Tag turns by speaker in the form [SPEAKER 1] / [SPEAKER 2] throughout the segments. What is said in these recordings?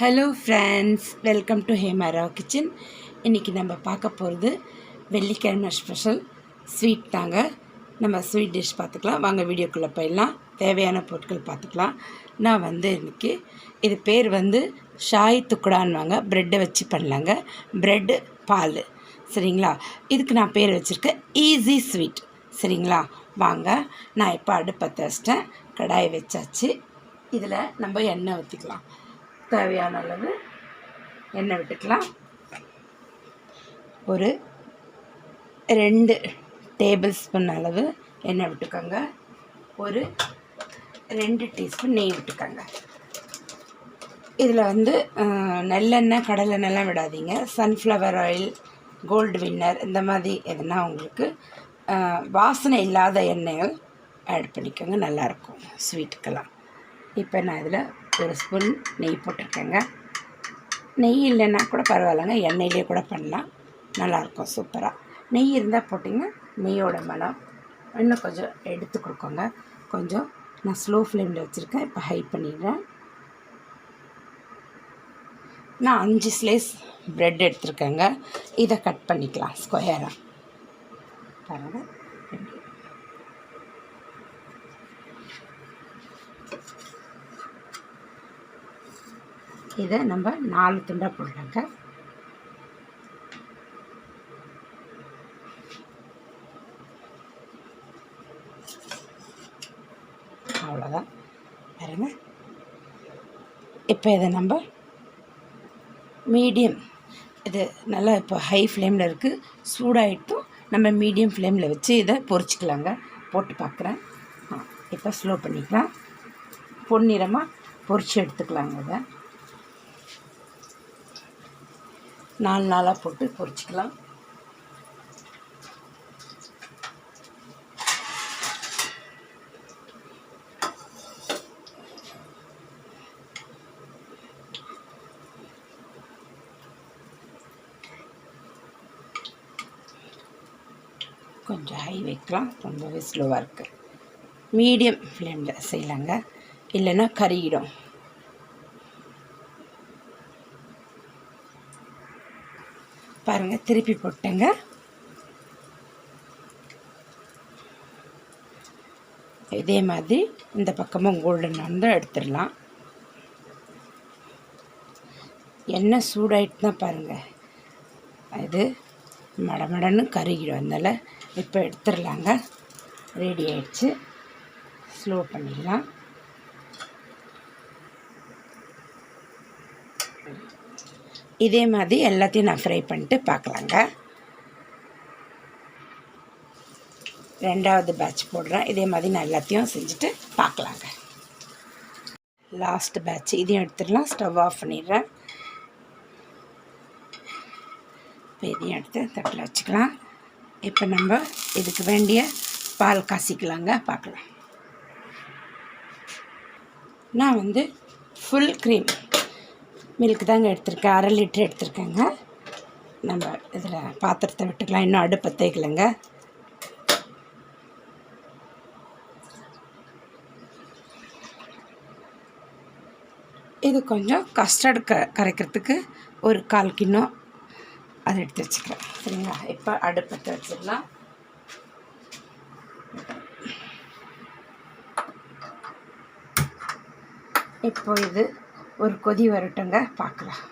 [SPEAKER 1] Hello friends welcome to Hemara kitchen இன்றைக்கி நம்ம பார்க்க போகிறது வெள்ளிக்கிழமை ஸ்பெஷல் ஸ்வீட் தாங்க. நம்ம ஸ்வீட் டிஷ் பார்த்துக்கலாம். வாங்க வீடியோக்குள்ளே போயிடலாம். தேவையான பொருட்கள் பார்த்துக்கலாம். நான் வந்து இன்றைக்கி இது பேர் வந்து ஷாய் துக்குடான்வாங்க ப்ரெட்டை வச்சு பண்ணலாங்க. ப்ரெட்டு பால். சரிங்களா? இதுக்கு நான் பேர் வச்சுருக்கேன் ஈஸி ஸ்வீட் சரிங்களா? வாங்க நான் இப்போ அடுப்பை தச்சிட்டேன் கடாய் வச்சாச்சு. இதில் நம்ம எண்ணெய் ஊற்றிக்கலாம் தேவையான அளவு எண்ணெய் விட்டுக்கலாம். ஒரு ரெண்டு டேபிள் ஸ்பூன் அளவு எண்ணெய் விட்டுக்கோங்க. ஒரு ரெண்டு டீஸ்பூன் நெய் விட்டுக்கோங்க. இதில் வந்து நல்லெண்ணெய் கடலெண்ணெய்லாம் விடாதீங்க. சன்ஃப்ளவர் ஆயில் கோல்டு வின்னர் இந்த மாதிரி எதுனா உங்களுக்கு வாசனை இல்லாத எண்ணெய்கள் ஆட் பண்ணிக்கோங்க. நல்லாயிருக்கும் ஸ்வீட்டுக்கெல்லாம் இப்போ நான் இதில் ஒரு ஸ்பூன் நெய் போட்டிருக்கேங்க. நெய் இல்லைன்னா கூட பரவாயில்லைங்க. எண்ணெயிலே கூட பண்ணலாம். நல்லாயிருக்கும் சூப்பராக. நெய் இருந்தால் போட்டிங்கன்னா நெய்யோட மலம் இன்னும் கொஞ்சம் எடுத்து கொடுக்கோங்க. கொஞ்சம் நான் ஸ்லோ ஃப்ளேமில் வச்சுருக்கேன். இப்போ ஹை பண்ணிடுறேன். நான் அஞ்சு ஸ்லைஸ் ப்ரெட் எடுத்துருக்கேங்க. இதை கட் பண்ணிக்கலாம் ஸ்கொயராக. பாருங்கள் இதை நம்ம நாலு துண்டாக போடுறாங்க அவ்வளோதான் பாருங்க. இப்போ இதை நம்ம மீடியம் இது நல்லா இப்போ ஹை ஃப்ளேமில் இருக்குது சூடாகிட்டும் நம்ம மீடியம் ஃப்ளேமில் வச்சு இதை பொறிச்சிக்கலாங்க. போட்டு பார்க்குறேன். ஆ இப்போ ஸ்லோ பண்ணிக்கலாம். பொன்னிறமாக பொறிச்சு எடுத்துக்கலாங்க இதை. நாலு நாளாக போட்டு பொரிச்சிக்கலாம் கொஞ்சம் ஹை வைக்கலாம். ரொம்பவே ஸ்லோவாக இருக்குது மீடியம் ஃப்ளேமில் செய்யலாங்க. இல்லைன்னா கறியிடும் பாருங்கள் திருப்பி போட்டேங்க இதே மாதிரி இந்த பக்கமும் கோல்டன் வந்து எடுத்துடலாம். எண்ணெய் சூடாயிட்டு தான் பாருங்கள் இது மடமடன்னு கருகிடும். அதனால் இப்போ எடுத்துடலாங்க. ரெடி ஆயிடுச்சு. ஸ்லோ பண்ணிடலாம். இதே மாதிரி எல்லாத்தையும் நான் ஃப்ரை பண்ணிட்டு பார்க்கலாங்க. ரெண்டாவது பேட்ச் போடுறேன். இதே மாதிரி நான் எல்லாத்தையும் செஞ்சுட்டு பார்க்கலாங்க. லாஸ்ட் பேட்ச் இதையும் எடுத்துடலாம். ஸ்டவ் ஆஃப் பண்ணிடுறேன். இப்போ இதையும் எடுத்து தட்டில் வச்சுக்கலாம். இப்போ நம்ம இதுக்கு வேண்டிய பால் காசிக்கலாங்க. பார்க்கலாம். நான் வந்து ஃபுல் க்ரீம் மில்க் தாங்க எடுத்திருக்கேன். அரை லிட்டர் எடுத்திருக்கேங்க. நம்ம இதில் பாத்திரத்தை விட்டுக்கலாம். இன்னும் அடுப்பை தேய்க்கலைங்க. இது கொஞ்சம் கஸ்டர்டு க கரைக்கிறதுக்கு ஒரு கால் கிண்ணம் அதை எடுத்து வச்சுக்கிறேன். சரிங்களா? இப்போ அடுப்பத்தை வச்சிடலாம் இப்போ இது ஒரு கொதி வரட்டுங்க பார்க்கலாம்.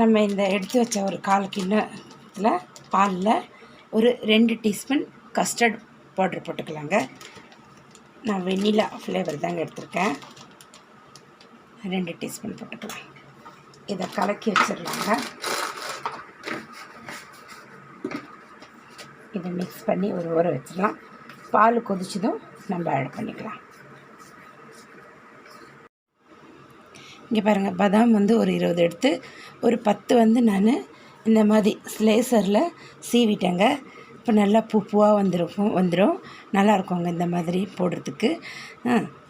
[SPEAKER 1] நம்ம இந்த எடுத்து வச்ச ஒரு கால் கிண்ணத்தில் பாலில் ஒரு ரெண்டு டீஸ்பூன் கஸ்டர்ட் பவுடர் போட்டுக்கலாங்க. நான் வெண்ணிலா ஃப்ளேவர் தாங்க எடுத்திருக்கேன். ரெண்டு டீஸ்பூன் போட்டுக்கலாம். இதை கலக்கி வச்சிடலாங்க. இதை மிக்ஸ் பண்ணி ஒரு ஊற வச்சிடலாம். பால் கொதிச்சதும் நம்ம ஆட் பண்ணிக்கலாம். இங்கே பாருங்கள் பாதாம் வந்து ஒரு இருபது எடுத்து ஒரு பத்து வந்து நான் இந்த மாதிரி ஸ்லேசரில் சீவிட்டேங்க. இப்போ நல்லா பூ பூவாக வந்துருக்கும் வந்துடும் நல்லா இருக்குங்க இந்த மாதிரி போடுறதுக்கு.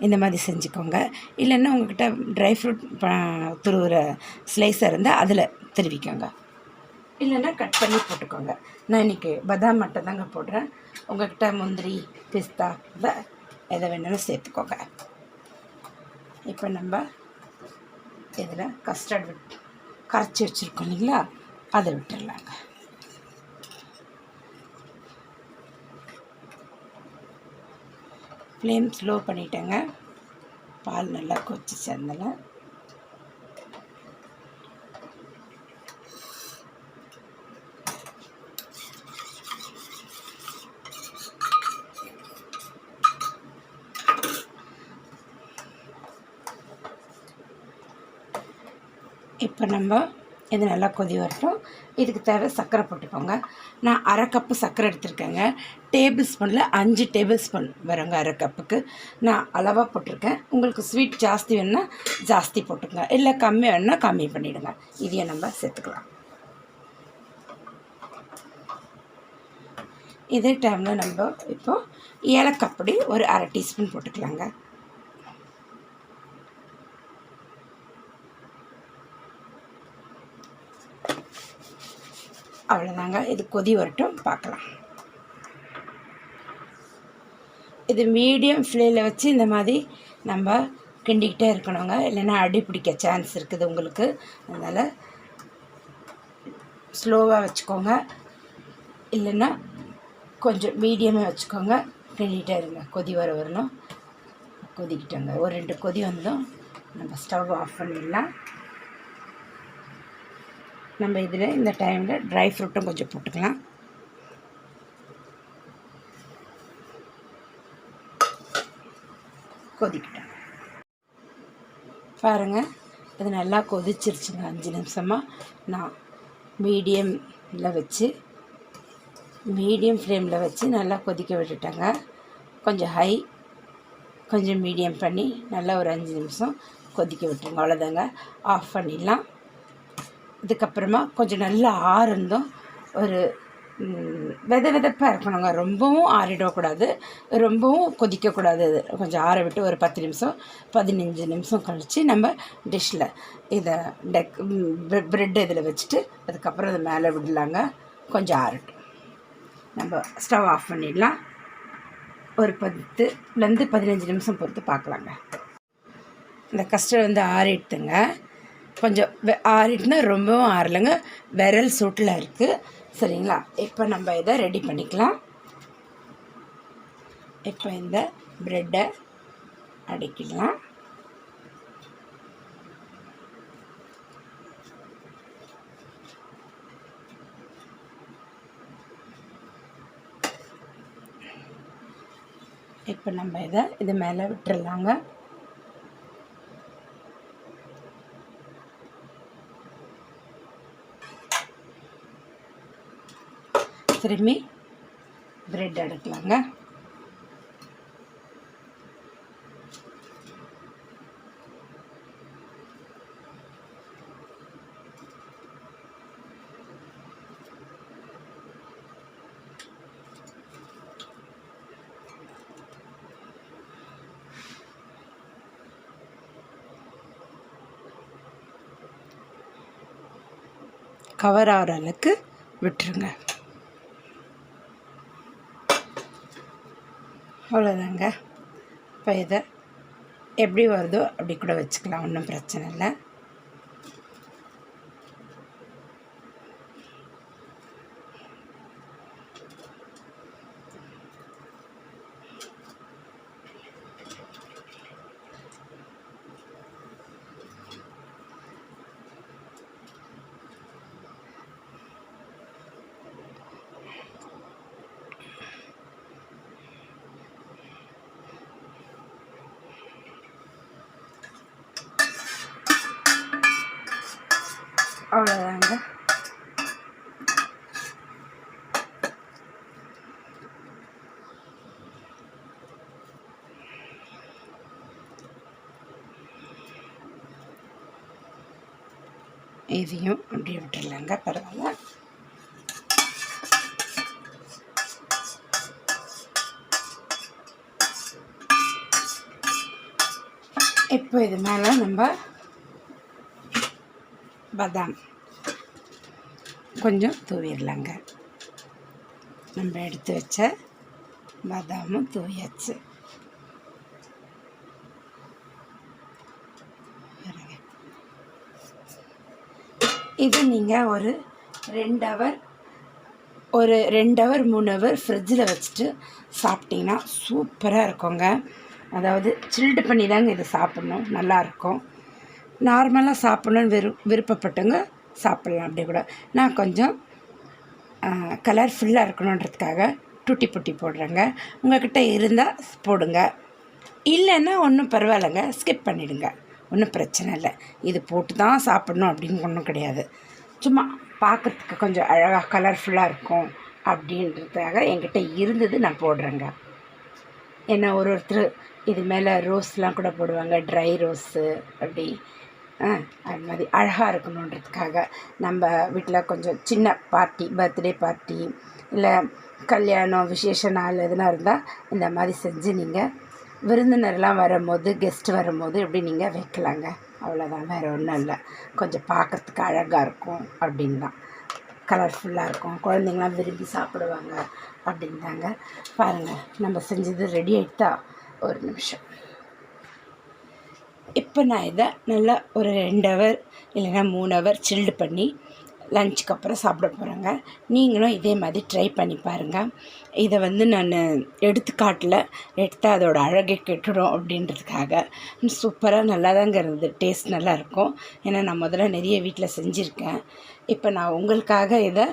[SPEAKER 1] இந்த மாதிரி செஞ்சுக்கோங்க. இல்லைன்னா உங்கள்கிட்ட ட்ரை ஃப்ரூட் துருவுற ஸ்லைஸர் இருந்தால் அதில் திருவிக்கோங்க. இல்லைன்னா கட் பண்ணி போட்டுக்கோங்க. நான் இன்றைக்கி பதாம் மட்டும் தாங்க போடுறேன். உங்கள்கிட்ட முந்திரி பிஸ்தா இதை எதை வேணாலும் சேர்த்துக்கோங்க. இப்போ நம்ம இதில் கஸ்டர்ட் விட் கரைச்சி வச்சுருக்கோம் இல்லைங்களா? அதை விட்டுடலாங்க. ஃப்ளேம் ஸ்லோ பண்ணிட்டேங்க. பால் நல்லா கொச்சி சேர்ந்தல இப்போ நம்ம இது நல்லா கொதி வரட்டும். இதுக்கு தேவை சர்க்கரை போட்டுக்கோங்க. நான் அரை கப்பு சர்க்கரை எடுத்திருக்கேங்க. டேபிள் ஸ்பூனில் அஞ்சு டேபிள் ஸ்பூன் வருங்க அரை கப்புக்கு நான் அளவாக போட்டிருக்கேன். உங்களுக்கு ஸ்வீட் ஜாஸ்தி வேணுன்னா ஜாஸ்தி போட்டுக்கோங்க. இல்லை கம்மி வேணுன்னா கம்மி பண்ணிவிடுங்க இதையும் நம்ம சேர்த்துக்கலாம். இதே டைமில் நம்ம இப்போ ஏலக்காய் பொடி ஒரு அரை டீஸ்பூன் போட்டுக்கலாங்க. அவ்வளோதாங்க இது கொதி வரட்டும் பார்க்கலாம். இது மீடியம் ஃப்ளேமில் வச்சு இந்த மாதிரி நம்ம கிண்டிக்கிட்டே இருக்கணுங்க. இல்லைன்னா அடி பிடிக்க சான்ஸ் இருக்குது உங்களுக்கு. அதனால் ஸ்லோவாக வச்சுக்கோங்க. இல்லைன்னா கொஞ்சம் மீடியமாக வச்சுக்கோங்க. கிண்டிகிட்டே இருங்க. கொதி வர வரணும். கொதிக்கிட்டோங்க. ஒரு ரெண்டு கொதி வந்தோம் நம்ம ஸ்டவ் ஆஃப் பண்ணிடலாம். நம்ம இதில் இந்த டைமில் ட்ரை ஃப்ரூட்டும் கொஞ்சம் போட்டுக்கலாம். கொதிக்கிட்டோம். பாருங்கள் அது நல்லா கொதிச்சிருச்சுங்க. அஞ்சு நிமிஷமாக நான் மீடியமில் வச்சு மீடியம் ஃப்ளேமில் வச்சு நல்லா கொதிக்க விட்டுட்டேங்க. கொஞ்சம் ஹை கொஞ்சம் மீடியம் பண்ணி நல்லா ஒரு அஞ்சு நிமிஷம் கொதிக்க விட்டுருங்க. அவ்வளோதாங்க ஆஃப் பண்ணிடலாம். இதுக்கப்புறமா கொஞ்சம் நல்லா ஆறுந்தும் ஒரு வித வெத வெதப்பாக இருக்கணுங்க. ரொம்பவும் ஆறிடக்கூடாது. ரொம்பவும் கொதிக்கக்கூடாது இது கொஞ்சம் ஆற விட்டு ஒரு பத்து நிமிஷம் பதினஞ்சு நிமிஷம் கழித்து நம்ம டிஷ்ஷில் இதை டெக் ப்ரெட் இதில் வச்சுட்டு அதுக்கப்புறம் அதை மேலே விடலாங்க. கொஞ்சம் ஆறட்டும். நம்ம ஸ்டவ் ஆஃப் பண்ணிடலாம். ஒரு பத்துலேருந்து பதினஞ்சு நிமிஷம் பொறுத்து பார்க்கலாங்க. இந்த கஸ்டர்ட் வந்து ஆறிட்டுங்க. கொஞ்சம் ஆறிட்டுனா ரொம்பவும் ஆறலைங்க. விரல் சூட்டில் இருக்குது சரிங்களா? இப்போ நம்ம இதை ரெடி பண்ணிக்கலாம். இப்போ இந்த ப்ரெட்டை அடிக்கலாம். இப்போ நம்ம இதை இது மேலே விட்டுறலாங்க. திரும்பி பிரெட் எடுக்கலாங்க. கவர் ஆகிற அளவுக்கு விட்டுருங்க. அவ்வளோதாங்க. இப்போ இதை எப்படி வருதோ அப்படி கூட வச்சுக்கலாம் ஒன்றும் பிரச்சனை இல்லை. அவ்வளோதாங்க இதையும் அப்படியே விட்டுடலாங்க பரவாயில்ல. இப்போ இது மேலே நம்ம பதாம் கொஞ்சம் தூவிடலாங்க. நம்ம எடுத்து வச்ச பாதாமும் தூவியாச்சு. இது நீங்கள் ஒரு ரெண்டு ஹவர் ஒரு ரெண்டு ஹவர் மூணு ஹவர் ஃப்ரிட்ஜில் வச்சுட்டு சாப்பிட்டிங்கன்னா சூப்பராக இருக்குங்க. அதாவது சில்டு பண்ணி தாங்க இதை சாப்பிட்ணும். நல்லாயிருக்கும் நார்மலாக சாப்பிட்ணுன்னு விரு விருப்பப்பட்டவங்க சாப்பிட்லாம் அப்படி கூட. நான் கொஞ்சம் கலர்ஃபுல்லாக இருக்கணுன்றதுக்காக டூட்டி புட்டி போடுறேங்க. உங்கள்கிட்ட இருந்தால் போடுங்க. இல்லைன்னா ஒன்றும் பரவாயில்லைங்க. ஸ்கிப் பண்ணிவிடுங்க ஒன்றும் பிரச்சனை இல்லை. இது போட்டு தான் சாப்பிட்ணும் அப்படின்னு ஒன்றும் கிடையாது. சும்மா பார்க்குறதுக்கு கொஞ்சம் அழகாக கலர்ஃபுல்லாக இருக்கும் அப்படின்றதுக்காக என்கிட்ட இருந்தது நான் போடுறேங்க. ஏன்னா ஒரு ஒருத்தர் இது மேலே ரோஸ்லாம் கூட போடுவாங்க. ட்ரை ரோஸு அப்படி. அது மாதிரி அழகாக இருக்கணுன்றதுக்காக நம்ம வீட்டில் கொஞ்சம் சின்ன பார்ட்டி பர்த்டே பார்ட்டி இல்லை கல்யாணம் விசேஷ நாள் எதுனா இருந்தால் இந்த மாதிரி செஞ்சு நீங்கள் விருந்தினர்லாம் வரும்போது கெஸ்ட் வரும்போது இப்படி நீங்கள் வைக்கலாங்க? அவ்வளோதான் வேறு ஒன்றும் இல்லை. கொஞ்சம் பார்க்குறதுக்கு அழகாக இருக்கும் அப்படின்னு. தான் கலர்ஃபுல்லாக இருக்கும். குழந்தைங்களாம் விரும்பி சாப்பிடுவாங்க அப்படின்தாங்க பாருங்கள் நம்ம செஞ்சது ரெடி ஆகிட்டா ஒரு நிமிஷம். இப்போ நான் இதை நல்லா ஒரு ரெண்டு ஹவர் இல்லைன்னா மூணு ஹவர் சில்டு பண்ணி லஞ்சுக்கு அப்புறம் சாப்பிட போகிறேங்க நீங்களும் இதே மாதிரி ட்ரை பண்ணி பாருங்கள் இதை வந்து நான் எடுத்துக்காட்டில் எடுத்தால் அதோட அழகை கெட்டுடும் அப்படின்றதுக்காக. சூப்பராக நல்லா தாங்க இருந்தது டேஸ்ட் நல்லா இருக்கும் ஏன்னா நான் முதல்ல நிறைய வீட்டில் செஞ்சுருக்கேன். இப்போ நான் உங்களுக்காக இதை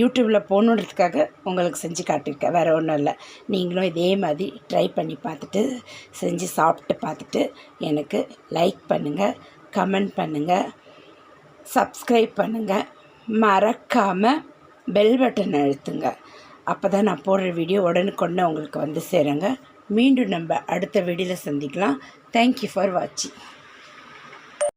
[SPEAKER 1] யூடியூப்பில் போகணுன்றதுக்காக உங்களுக்கு செஞ்சு காட்டியிருக்கேன். வேறு ஒன்றும் இல்லை. நீங்களும் இதே மாதிரி ட்ரை பண்ணி பார்த்துட்டு செஞ்சு சாப்பிட்டு பார்த்துட்டு எனக்கு லைக் பண்ணுங்கள் கமெண்ட் பண்ணுங்கள் சப்ஸ்கிரைப் பண்ணுங்கள் மறக்காமல் பெல் பட்டன் அழுத்துங்க. அப்போ தான் நான் போடுற வீடியோ உடனுக்குடனே உங்களுக்கு வந்து சேருங்க. மீண்டும் நம்ம அடுத்த வீடியோவில் சந்திக்கலாம். தேங்க்யூ ஃபார் வாட்சிங்